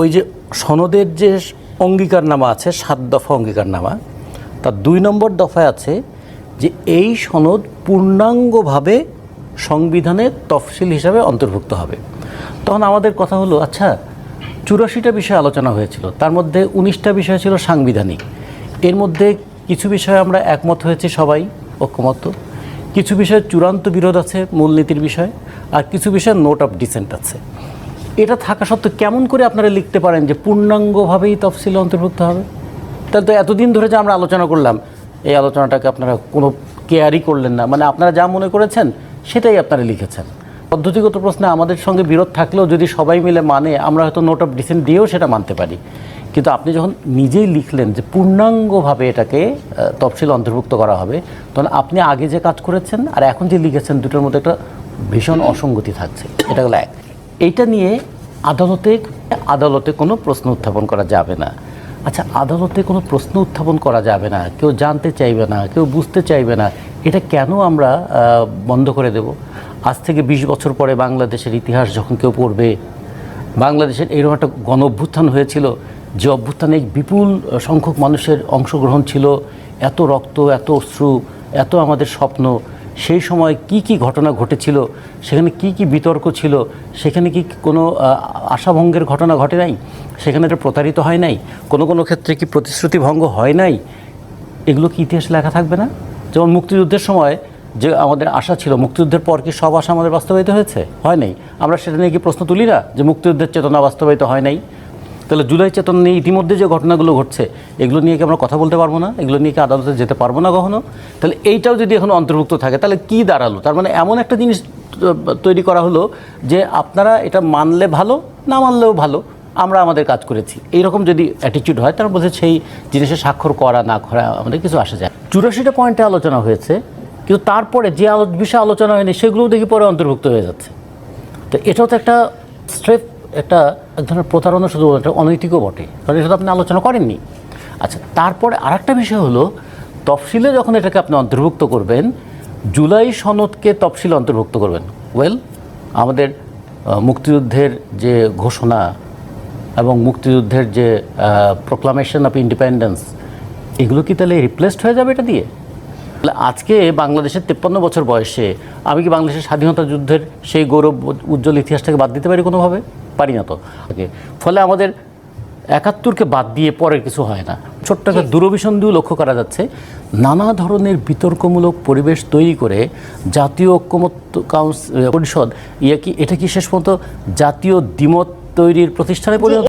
ওই যে সনদের যে অঙ্গীকারনামা আছে, সাত দফা অঙ্গীকারনামা, তার দুই নম্বর দফায় আছে যে এই সনদ পূর্ণাঙ্গভাবে সংবিধানের তফসিল হিসাবে অন্তর্ভুক্ত হবে। তখন আমাদের কথা হলো আচ্ছা চুরাশিটা বিষয় আলোচনা হয়েছিল, তার মধ্যে উনিশটা বিষয় ছিল সাংবিধানিক। এর মধ্যে কিছু বিষয়ে আমরা একমত হয়েছি সবাই ঐক্যমত কিছু বিষয়ে চূড়ান্ত বিরোধ আছে, মূলনীতির বিষয়, আর কিছু বিষয়ে নোট অফ ডিসেন্ট আছে। এটা থাকা সত্ত্বেও কেমন করে আপনারা লিখতে পারেন যে পূর্ণাঙ্গভাবেই তফসিল অন্তর্ভুক্ত হবে? তাহলে তো এতদিন ধরে যে আমরা আলোচনা করলাম, এই আলোচনাটাকে আপনারা কোনো কেয়ারই করলেন না। মানে আপনারা যা মনে করেছেন, সেটাই আপনারা লিখেছেন। পদ্ধতিগত প্রশ্নে আমাদের সঙ্গে বিরোধ থাকলেও যদি সবাই মিলে মানে আমরা হয়তো নোট অফ ডিসেন্ট দিয়েও সেটা মানতে পারি। কিন্তু আপনি যখন নিজেই লিখলেন যে পূর্ণাঙ্গভাবে এটাকে তফসিল অন্তর্ভুক্ত করা হবে, তখন আপনি আগে যে কাজ করেছেন আর এখন যে লিখেছেন, দুটোর মধ্যে একটা ভীষণ অসঙ্গতি থাকছে। এটা হলো এক। এইটা নিয়ে আদালতে আদালতে কোনো প্রশ্ন উত্থাপন করা যাবে না। আচ্ছা আদালতে কোনো প্রশ্ন উত্থাপন করা যাবে না, কেউ জানতে চাইবে না, কেউ বুঝতে চাইবে না, এটা কেন আমরা বন্ধ করে দেব? আজ থেকে বিশ বছর পরে বাংলাদেশের ইতিহাস যখন কেউ পড়বে, বাংলাদেশের এরকম একটা গণ অভ্যুত্থান হয়েছিল, যে অভ্যুত্থানে বিপুল সংখ্যক মানুষের অংশগ্রহণ ছিল, এত রক্ত, এত অশ্রু, এত আমাদের স্বপ্ন সেই সময় কি কি ঘটনা ঘটেছিল? সেখানে কি কি বিতর্ক ছিল? সেখানে কি কোনো আশাভঙ্গের ঘটনা ঘটে নাই? সেখানে এটা প্রতারিত হয় নাই? কোনো কোনো ক্ষেত্রে কি প্রতিশ্রুতি ভঙ্গ হয় নাই? এগুলো কি ইতিহাসে লেখা থাকবে না? যেমন মুক্তিযুদ্ধের সময় যে আমাদের আশা ছিল, মুক্তিযুদ্ধের পর কি সব আশা আমাদের বাস্তবায়িত হয়েছে? হয় নাই? আমরা সেটা নিয়ে কি প্রশ্ন তুলি না যে মুক্তিযুদ্ধের চেতনা বাস্তবায়িত হয় নাই? তাহলে জুলাই চেতনা নিয়ে ইতিমধ্যে যে ঘটনাগুলো ঘটছে, এগুলো নিয়ে কি আমরা কথা বলতে পারব না? এগুলো নিয়ে কি আদালতে যেতে পারব না কখনো? তাহলে এইটাও যদি এখন অন্তর্ভুক্ত থাকে, তাহলে কি দাঁড়াল? তার মানে এমন একটা জিনিস তৈরি করা হলো যে আপনারা এটা মানলে ভালো, না মানলেও ভালো, আমরা আমাদের কাজ করেছি। এইরকম যদি অ্যাটিটিউড হয়, তার মধ্যে সেই জিনিসে স্বাক্ষর করা, না করা, আমাদের কিছু আসা যায়। চুরাশিটা পয়েন্টে আলোচনা হয়েছে, কিন্তু তারপরে যে আলো বিষয়ে আলোচনা হয়নি, সেগুলোও দেখি পরে অন্তর্ভুক্ত হয়ে যাচ্ছে। তো এটাও তো একটা স্ট্রেপ একটা এক ধরনের প্রতারণা শুধু অনৈতিকও বটে, কারণ এটা আপনি আলোচনা করেননি। আচ্ছা তারপরে আরেকটা বিষয় হলো, তফসিলে যখন এটাকে আপনি অন্তর্ভুক্ত করবেন, জুলাই সনদকে তফসিলে অন্তর্ভুক্ত করবেন। ওয়েল আমাদের মুক্তিযুদ্ধের যে ঘোষণা এবং মুক্তিযুদ্ধের যে প্রোক্লামেশন অফ ইন্ডিপেন্ডেন্স এগুলো কি তাহলে রিপ্লেসড হয়ে যাবে এটা দিয়ে? তাহলে আজকে বাংলাদেশের তেপ্পান্ন বছর বয়সে আমি কি বাংলাদেশের স্বাধীনতা যুদ্ধের সেই গৌরব, উজ্জ্বল ইতিহাসটাকে বাদ দিতে পারি কোনোভাবে? পারি না তো. ফলে আমাদের একাত্তরকে বাদ দিয়ে পরের কিছু হয় না। ছোট্ট একটা দিয়েও লক্ষ্য করা যাচ্ছে। নানা ধরনের বিতর্কমূলক পরিবেশ তৈরি করে জাতীয় ঐক্যমত্য কাউন্সিল পরিষদ ইয়ে কি এটা কি শেষ পর্যন্ত জাতীয় দ্বিমত তৈরির প্রতিষ্ঠানে পরিণত